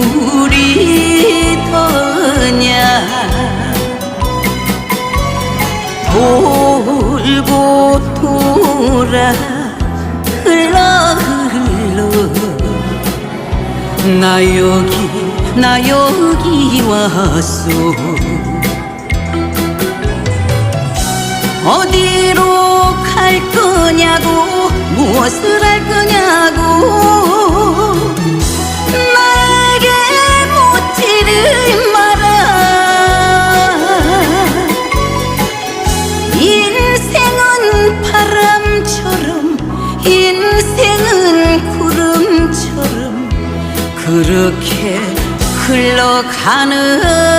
우리 더냐? 돌고 돌아 흘러 흘러. 나 여기 나 여기 왔소. 어디로 갈 거냐고 무엇을 할 거냐고 그렇게 흘러가는